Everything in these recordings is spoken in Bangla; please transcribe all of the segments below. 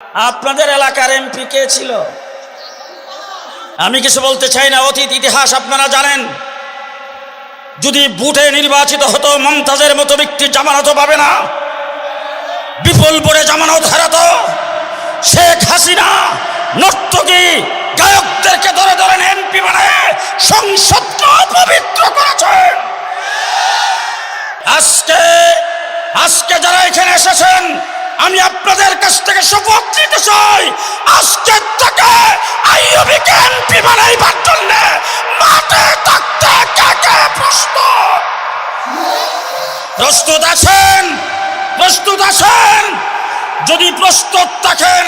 আপনাদের এলাকার এমপি কে ছিল? আমি কিছু বলতে চাই না, অতীত ইতিহাস আপনারা জানেন। যদি বুটে নির্বাচিত হতো, মমতাজের মতো ব্যক্তি জামানত পাবে না। বিপুল বোর্ডে জামানত হারাতো। শেখ হাসিনা নর্তকী গায়কদেরকে ধরে ধরেন এমপি বানায় সংসদকে অপবিত্র করেছেন আজকে আজকে যারা এখানে এসেছেন আমি আপনাদের কাছ থেকে শপথ চাই। আজকে থেকে আইয়ুবিকে এমপি বানাইবার জন্য মাঠে থাকতে কে কে প্রস্তুত? প্রস্তুত আছেন? প্রস্তুত আছেন? যদি প্রস্তুত থাকেন,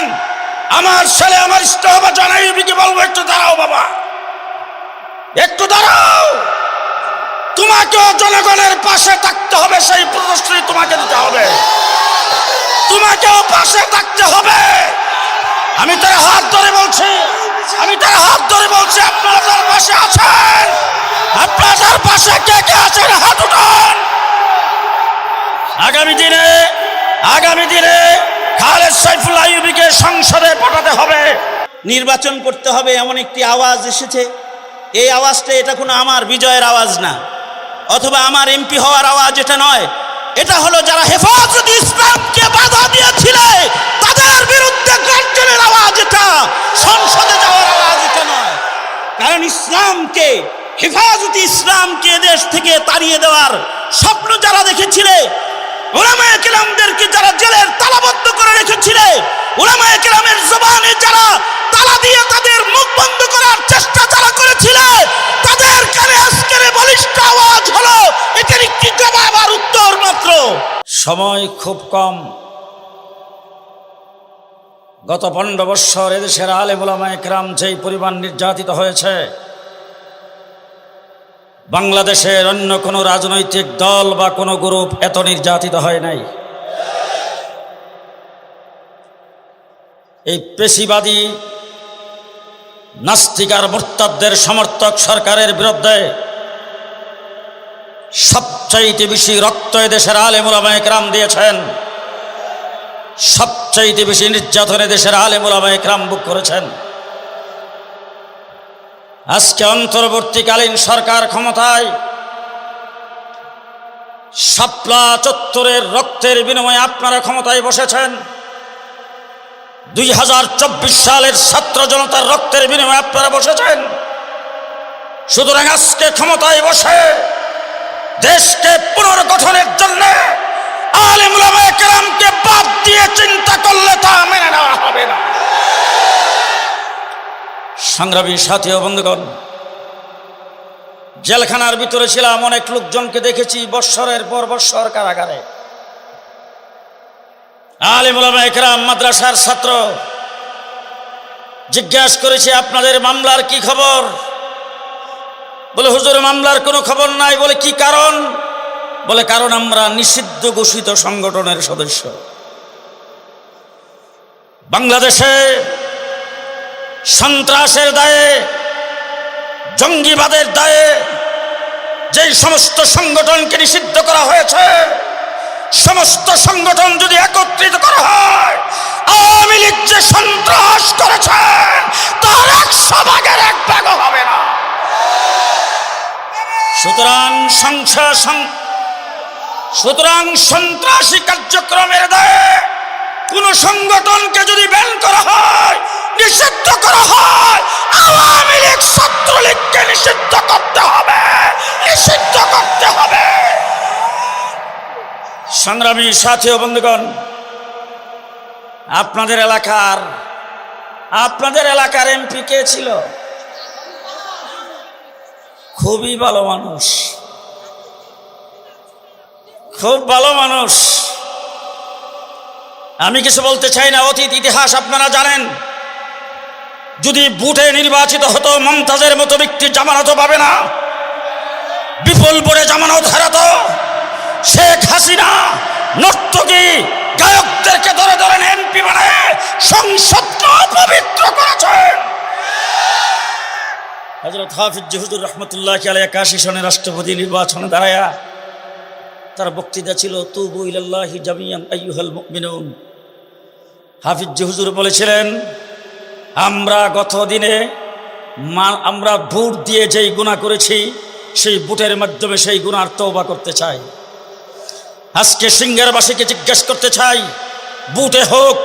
আমার ছেলে, আমার ইষ্ট হবে জানাইবিকে বলব, একটু দাঁড়াও বাবা। একটু দাঁড়াও। তোমাকেও জনগণের পাশে থাকতে হবে, সেই প্রদর্শনী তোমাকে দিতে তোমাকেও পাশে থাকতে হবে। আমি তার হাত ধরে বলছি, আমি তার হাত ধরে বলছি, আপনারা তার পাশে আছেন। আপনারা তার পাশে কে কে আছেন? হাত উঠান। আগামী দিনে আগামী দিনে খালেদ সাইফুল আইয়ুবিকে সংসদে পাঠাতে হবে। নির্বাচন করতে হবে এমন একটি আওয়াজ এসেছে। এই আওয়াজটা এটা কোনো আমার বিজয়ের আওয়াজ না, অথবা আমার এমপি হওয়ার আওয়াজ এটা নয়। এটা হলো যারা হেফাজত ইসলামকে বাধা দিয়েছিলে, তাদের বিরুদ্ধে গর্জনের আওয়াজ এটা। সংসদে যাওয়ার আওয়াজ এটা নয়। কারণ ইসলামকে, হেফাজত ইসলামকে দেশ থেকে তাড়িয়ে দেওয়ার স্বপ্ন যারা দেখেছিলে, ওলামায়ে কেরামদেরকে যারা জেলের তালাবদ্ধ করে রেখেছিলে, ওলামায়ে কেরামের জবানে যারা তালা দিয়ে তাদের মুখ বন্ধ করার চেষ্টা যারা করেছিলে, তাদের কানে আজকের বলিষ্ঠ আওয়াজ হলো এটার একটি জবাব আর উত্তর মাত্র সময় খুব কম। গত পনেরো বৎসর এদেশের আলে মোলামায় ক্রাম যেই পরিমাণ নির্যাতিত হয়েছে, বাংলাদেশের অন্য কোনো রাজনৈতিক দল বা কোনো গ্রুপ এত নির্যাতিত হয় নাই। এই পেশিবাদী নাস্তিকার মোর্তাদের সমর্থক সরকারের বিরুদ্ধে সবচাইতে বেশি রক্ত দেশের আলেমুলামায় ক্রাম দিয়েছেন। সবচাইতে বেশি নির্যাতনে দেশের আলেমুলামায় ক্রাম বুক করেছেন। আজকে অন্তর্বর্তীকালীন সরকার ক্ষমতায় শাপলা চত্বরের রক্তের বিনিময়ে আপনারা ক্ষমতায় বসেছেন। দুই হাজার চব্বিশ সালের ছাত্র জনতার রক্তের বিনিময়ে আপনারা বসেছেন। সুতরাং আজকে ক্ষমতায় বসে দেশকে পুনর্গঠনের জন্য আলিমুলামকে বাদ দিয়ে চিন্তা করলে তা মেনে নেওয়া হবে না। সংগ্রামী সাথী বন্ধুগণ, জেলখানার ভিতরে ছিলাম অনেক লোকজনকে দেখেছি বৎসরের পর বৎসর কারাগারে। আলিমুলামা একরাম মাদ্রাসার ছাত্র, জিজ্ঞাসা করেছি, আপনাদের মামলার কি খবর? বলে, হুজুর, মামলার কোনো খবর নাই। বলে, কি কারণ? বলে, কারণ আমরা নিষিদ্ধ ঘোষিত সংগঠনের সদস্য। বাংলাদেশে সন্ত্রাসের দায়ে, জঙ্গিবাদের দায়ে যেই সমস্ত সংগঠনকে নিষিদ্ধ করা হয়েছে, সমস্ত সংগঠন যদি একত্রিত করা হয়, আওয়ামী লীগ যে সন্ত্রাস করেছেন সুতরাং সংসার সুতরাং সন্ত্রাসী কার্যক্রমের দায়ে কোন সংগঠনকে যদি ব্যান করা হয়, নিষিদ্ধ করা হয়, আওয়ামী লীগ ছাত্রলীগকে নিষিদ্ধ করতে হবে, নিষিদ্ধ করতে হবে। সংগ্রামী সাথী বন্ধুগণ, আপনাদের এলাকার আপনাদের এলাকার এমপি কে ছিল? খুবই ভালো মানুষ। খুব ভালো মানুষ। আমি কিছু বলতে চাই না, অতীত ইতিহাস আপনারা জানেন। যদি বুটে নির্বাচিত হতো, মমতাজের মতো ব্যক্তি জামানত পাবে না। বিপুল বোর্ডে জামানত হারাতো। শেখ হাসিনা নর্তকী গায়কদেরকে ধরে ধরেন এমপি বানায় সংসদকে অপবিত্র করেছেন হজরত হাফিজ হুজুর রহমতুল্লাহ আলাই একাশি সনে রাষ্ট্রপতি নির্বাচনে দাঁড়ায়া তার বক্তৃতা ছিল, তুবু ইলাল্লাহি জামিয়ান আইয়ুহাল মুমিনুন। হাফিজ হুজুর বলেছিলেন, আমরা গত দিনে মা- আমরা বুট দিয়ে যেই গুণা করেছি, সেই বুটের মাধ্যমে সেই গুণার তৌবা করতে চাই। আজকে সিঙ্গারবাসীকে জিজ্ঞেস করতে চাই বুটে হোক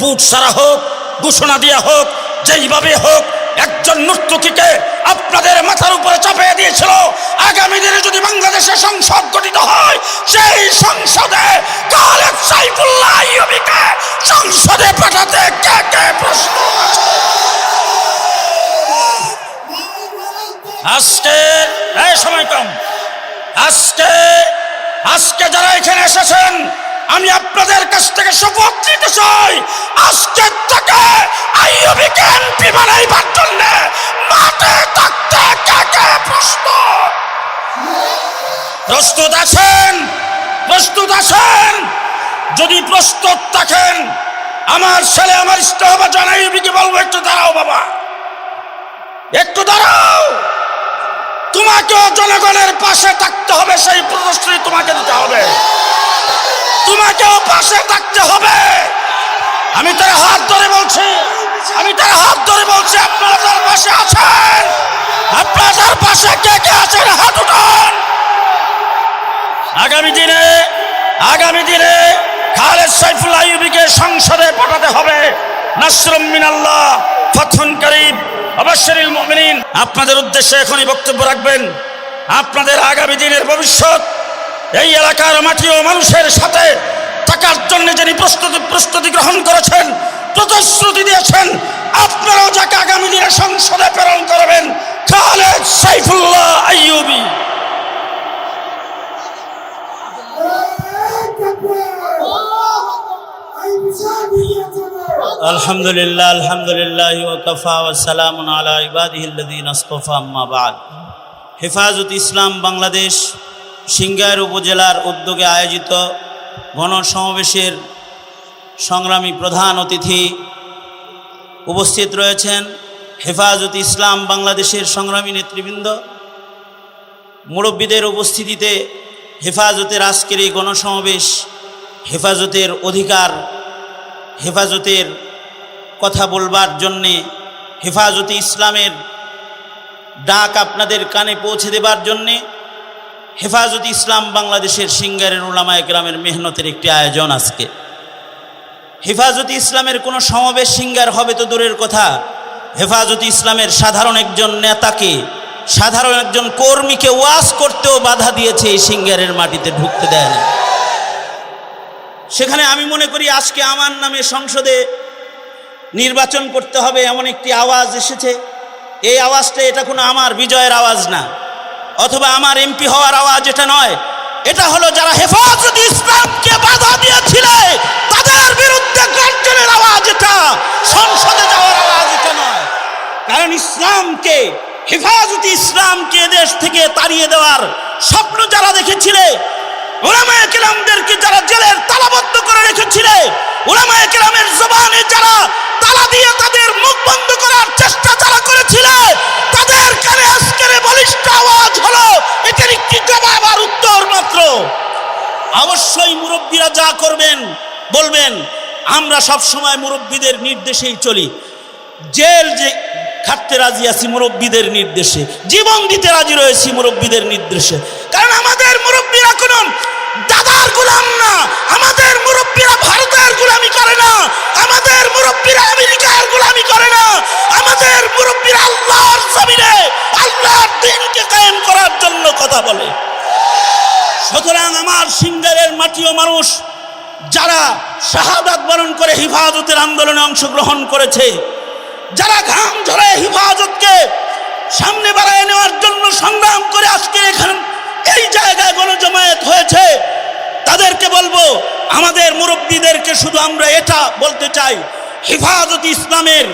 বুট সারা হোক, ঘোষণা দেওয়া হোক, যেইভাবে হোক একজন নর্তকীকে আপনাদের মাথার উপরে চাপিয়ে দিয়েছিল আগামী দিনে যদি বাংলাদেশে সংসদ গঠিত হয়, সেই সংসদে কালেব সাইফুল্লাহ আইয়ুবীকে সংসদে পাঠাতে কে কে প্রশ্ন? আজকে সময় কম আজকে আজকে যারা এখানে এসেছেন আমি আপনাদের কাছ থেকে নিতে চাই। আজকে থেকে আইয়ুবীকে এমপি বানাইবার জন্য মাঠে থাকতে কে কে প্রস্তুত? প্রস্তুত আছেন? প্রস্তুত আছেন? যদি প্রস্তুত থাকেন, আমার ছেলে, আমার ইষ্ট হবে জানাইবিকে বলব, একটু দাঁড়াও বাবা। একটু দাঁড়াও। তোমাকেও জনগণের পাশে থাকতে হবে, সেই প্রদর্শনী তোমাকে দিতে হবে। তোমাকেও পাশে থাকতে হবে। আমি তার হাত ধরে বলছি, আমি তার হাত ধরে বলছি, আপনারা তার পাশে আছেন। আপনারা তার পাশে কে কে আছেন? হাত উঠান। আগামী দিনে আগামী দিনে খালেদ সাইফুল আইয়ুবীকে সংসদে পাঠাতে হবে। নাসরুম মিনাল্লাহ, ফতহুন করিম অবশ্যরিল মুমিনিন। আপনাদের উদ্দেশ্যে এখনই বক্তব্য রাখবেন। আপনাদের আগামী দিনের ভবিষ্যৎ এই এলাকার মাটি ও মানুষের সাথে থাকার জন্য যিনি প্রস্তুতি প্রস্তুতি গ্রহণ করেছেন, প্রতিশ্রুতি দিয়েছেন, আপনারাও যাকে আগামী দিনে সংসদে প্রেরণ করবেন, খালেদ সাইফুল্লাহ আইয়ুবী। আলহামদুলিল্লাহ আলহামদুলিল্লাহ ওকফা ওসালাম আলা ইবাদিহিল্লাদিন আস্তফা আম্মা বাদ। হেফাজত ইসলাম বাংলাদেশ সিঙ্গাইর উপজেলার উদ্যোগে আয়োজিত গণসমাবেশের সংগ্রামী প্রধান অতিথি উপস্থিত রয়েছেন হেফাজত ইসলাম বাংলাদেশের সংগ্রামী নেতৃবৃন্দ। মুরব্বীদের উপস্থিতিতে হেফাজতের আজকের এই গণসমাবেশ হেফাজতের অধিকার, হেফাজতের কথা বলবার জন্যে, হেফাজতে ইসলামের ডাক আপনাদের কানে পৌঁছে দেবার জন্যে হেফাজত ইসলাম বাংলাদেশের সিঙ্গারের ওলামায় গ্রামের মেহনতের একটি আয়োজন আজকে। হেফাজত ইসলামের কোনো সমাবেশ সিঙ্গার হবে তো দূরের কথা। হেফাজত ইসলামের সাধারণ একজন নেতাকে, সাধারণ একজন কর্মীকে ওয়াজ করতেও বাধা দিয়েছে এই সিঙ্গারের মাটিতে ঢুকতে দেয় না। সেখানে আমি মনে করি আজকে আমার নামে সংসদে নির্বাচন করতে হবে এমন একটি আওয়াজ এসেছে। এই আওয়াজটা এটা কোনো আমার বিজয়ের আওয়াজ না। অথবা আমার এমপি হওয়ার আওয়াজ এটা নয়। এটা হলো যারা হেফাজত ইসলামকে বাধা দিয়েছিল, তাদের বিরুদ্ধে গর্জনের আওয়াজ এটা, সংসদে যাওয়ার আওয়াজ এটা নয়। কারণ ইসলামকে, হেফাজত ইসলামকে দেশ থেকে তাড়িয়ে দেওয়ার স্বপ্ন যারা দেখেছিলে অবশ্যই মুরব্বীরা যা করবেন, বলবেন, আমরা সব সময় মুরব্বীদের নির্দেশেই চলি। জেল যে খাটতে রাজি আছি মুরব্বীদের নির্দেশে, জীবন দিতে রাজি রয়েছি মুরব্বীদের নির্দেশে। কারণ আমাদের মুরব্বীরা কোনো দাদার গোলাম না, আমাদের মুরব্বীরা ভারতের গোলামি করে না, আমাদের মুরব্বীরা আমেরিকার গোলামি করে না, আমাদের মুরব্বীরা আল্লাহর জমিনে, আল্লাহর দিনকে কায়েম করার জন্য কথা বলে। সুতরাং আমার সিঙ্গারের মাটি ও মানুষ, যারা শাহাদাত বরণ করে হিফাজতের আন্দোলনে অংশগ্রহণ করেছে, যারা ঘাম ঝরে হিফাজতকে সামনে বাড়ায় নেওয়ার জন্য সংগ্রাম করে আজকে এখানে এই জায়গায় গণজমায়েত হয়েছে, তাদেরকে বলব, আমাদের মুরব্বীদেরকে শুধু আমরা এটা বলতে চাই, হিফাজত ইসলামের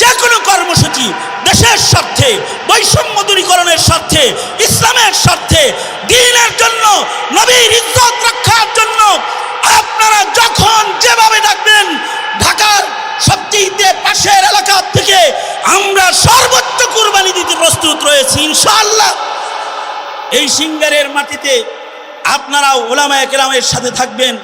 যে কোনো কর্মসূচি দেশের স্বার্থে বৈষম্য দূরীকরণের স্বার্থে, ইসলামের স্বার্থে, দিনের জন্য, নবীর ইজ্জত রক্ষার জন্য আপনারা যখন যেভাবে ডাকবেন, ঢাকার সবচেয়ে পাশের এলাকা থেকে আমরা সর্বোচ্চ কুরবানি দিতে প্রস্তুত রয়েছি, ইনশাআল্লাহ। এই সিঙ্গারের মাটিতে আপনারা ওলামায় কেরামের সাথে থাকবেন,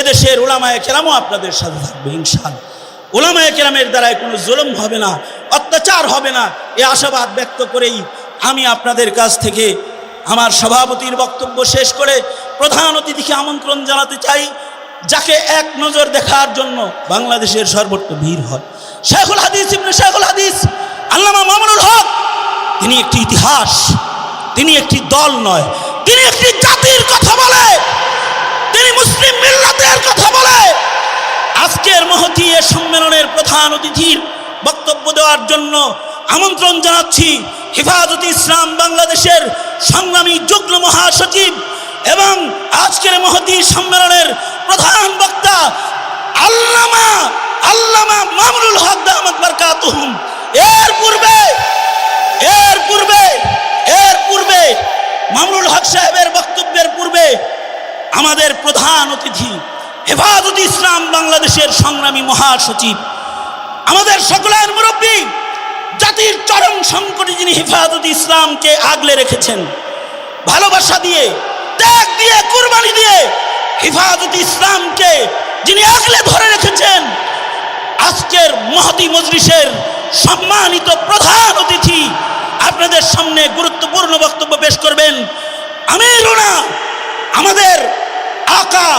এদেশের ওলামায় কেরামও আপনাদের সাথে থাকবে, ইনশাআল্লাহ। ওলামায় কেরামের দ্বারায় কোনো জুলুম হবে না, অত্যাচার হবে না। এ আশাবাদ ব্যক্ত করেই আমি আপনাদের কাছ থেকে আমার সভাপতির বক্তব্য শেষ করে প্রধান অতিথিকে আমন্ত্রণ জানাতে চাই, যাকে এক নজর দেখার জন্য বাংলাদেশের সর্বত্র ভিড় হয়। শেখুল হাদিস, ইবনে শেখুল হাদিস, আল্লামা মামুনুল হক, তিনি একটি ইতিহাস, তিনি একটি দল নয়, তিনি একটি জাতির কথা বলে, তিনি মুসলিম মিল্লাতের কথা বলে। আজকের মহতি এ সম্মেলনের প্রধান অতিথির বক্তব্য দেওয়ার জন্য আমন্ত্রণ জানাচ্ছি হেফাজত ইসলাম বাংলাদেশের সংগ্রামী যুগ্ম মহাসচিব এবং আজকের মহতি সম্মেলনের প্রধান বক্তা আল্লামা আল্লামা মামুনুল হক দাহমদ বারকাতুহুম। এর পূর্বে এর পূর্বে এর পূর্বে মামুনুল হক সাহেবের বক্তব্যের পূর্বে আমাদের প্রধান অতিথি হেফাজত ইসলাম বাংলাদেশের সংগ্রামী মহাসচিব, আমাদের সকলের মুরব্বী, জাতির চরম সংকটে যিনি হেফাজত ইসলামকে আগলে রেখেছেন, ভালোবাসা দিয়ে, ত্যাগ দিয়ে, কুরবানি দিয়ে হেফাজত ইসলামকে যিনি আগলে ধরে রেখেছেন, আজকের মহতি মজলিসের সম্মানিত প্রধান অতিথি আপনাদের সামনে গুরুত্বপূর্ণ বক্তব্য পেশ করবেন আমিরুনা আমাদের আকা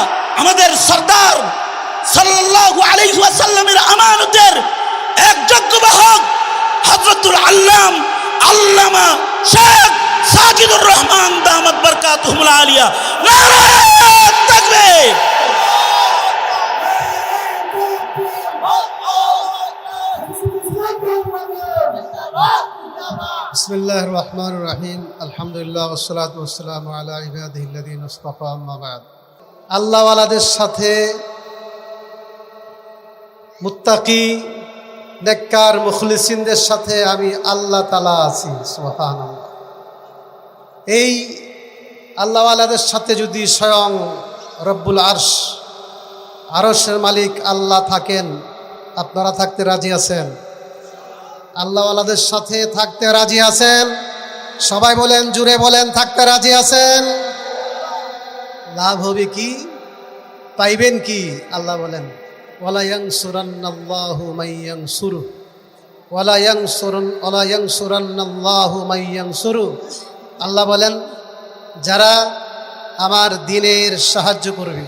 আমাদের সর্দার সাল্লাল্লাহু আলাইহি ওয়াসাল্লামের আমানতের এক যোগ্যবাহক হযরতুল আল্লাম আল্লামা শেখ সাজিদুর রহমান দামাত বরকাতুহুল আলিয়া নারায়ে তাকবীর بسم الله الرحمن الرحيم الحمد لله والصلاة والسلام على عباده الذين اصطفى أما بعد আল্লাহওয়ালাদের সাথে মুত্তাকি, নেককার, মুখলিসিনদের সাথে আমি আল্লাহ তালা আছি সুহান এই আল্লাহওয়ালাদের সাথে যদি স্বয়ং রব্বুল আরশ, আরশের মালিক আল্লাহ থাকেন, আপনারা থাকতে রাজি আছেন? আল্লাহওয়ালাদের সাথে থাকতে রাজি আছেন? সবাই বলেন, জুড়ে বলেন, থাকতে রাজি আছেন? লাভ হবে কি? পাইবেন কি? আল্লাহ বলেন ওয়ালায়াং সুরান্নাল্লাহু মাইয়াং সুরু ওয়ালায়াং সুরন ওলায়ং সুরান্নাল্লাহু মাইয়াং সুরু আল্লাহ বলেন, যারা আমার দিনের সাহায্য করবে,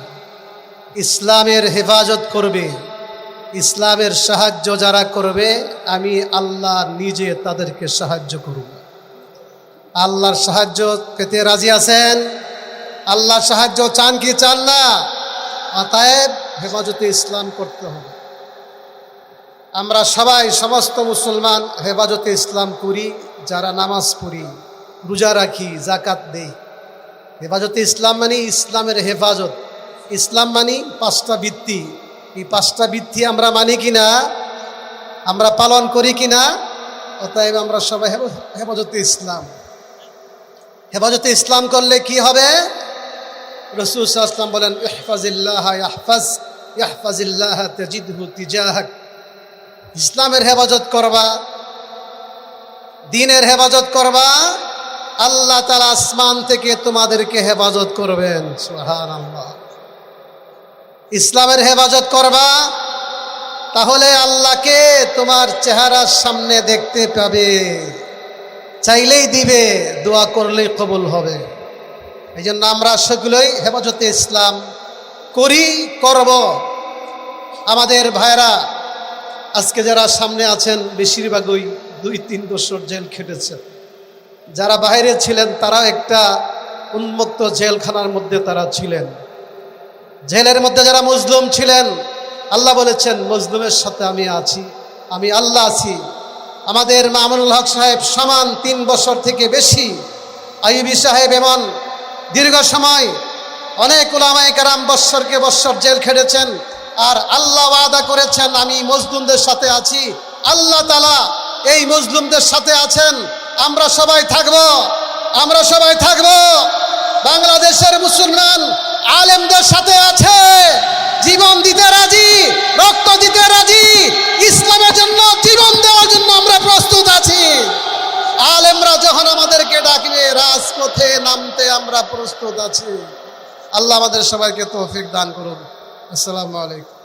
ইসলামের হেফাজত করবে, ইসলামের সাহায্য যারা করবে, আমি আল্লাহ নিজে তাদেরকে সাহায্য করব। আল্লাহর সাহায্য পেতে রাজি আছেন? আল্লাহর সাহায্য চান কি চান না? অতএব হেফাজতে ইসলাম করতে হবে। আমরা সবাই সমস্ত মুসলমান হেফাজতে ইসলাম করি, যারা নামাজ পড়ি, রোজা রাখি জাকাত দেই। হেফাজতে ইসলাম মানে ইসলামের হেফাজত। ইসলাম মানি পাঁচটা বৃত্তি এই পাঁচটা বৃত্তি আমরা মানি কিনা? আমরা পালন করি কিনা? অতএব আমরা সবাই হেফাজতে ইসলাম। হেফাজতে ইসলাম করলে কি হবে? রসুল বলেন ইসলামের হেফাজত করবা, দিনের হেফাজত করবা, আল্লাহ তালা আসমান থেকে তোমাদেরকে হেফাজত করবেন সুহান ইসলামের হেফাজত করবা, তাহলে আল্লাহকে তোমার চেহারার সামনে দেখতে পাবে, চাইলেই দিবে, দোয়া করলেই কবুল হবে। এই জন্য আমরা সেগুলোই হেফাজতে ইসলাম করি, করব। আমাদের ভাইরা আজকে যারা সামনে আছেন, বেশিরভাগই দুই তিন বছর জেল খেটেছে। যারা বাইরে ছিলেন তারা একটা উন্মুক্ত জেলখানার মধ্যে তারা ছিলেন। জেলের মধ্যে যারা মজলুম ছিলেন, আল্লাহ বলেছেন, মজলুমের সাথে আমি আছি, আমি আল্লাহ আছি। আমাদের মামুনুল হক সাহেব সমান তিন বছর থেকে বেশি, আইবি সাহেব এমন দীর্ঘ সময় অনেক ওলামায় কারাম বৎসরকে বৎসর জেল খেটেছেন আর আল্লাহ ওয়াদা করেছেন, আমি মজলুমদের সাথে আছি। আল্লাহ তালা এই মজলুমদের সাথে আছেন। আমরা সবাই থাকব, আমরা সবাই থাকব। বাংলাদেশের মুসলমান আলেমদের সাথে আছে। জীবন দিতে রাজি, রক্ত দিতে রাজি, ইসলামের জন্য, জীবন দেওয়ার জন্য আমরা প্রস্তুত আছি। আলেমরা যখন আমাদেরকে ডাকবে, রাজপথে নামতে আমরা প্রস্তুত আছি। আল্লাহ আমাদের সবাইকে তৌফিক দান করুন। আসসালামু আলাইকুম।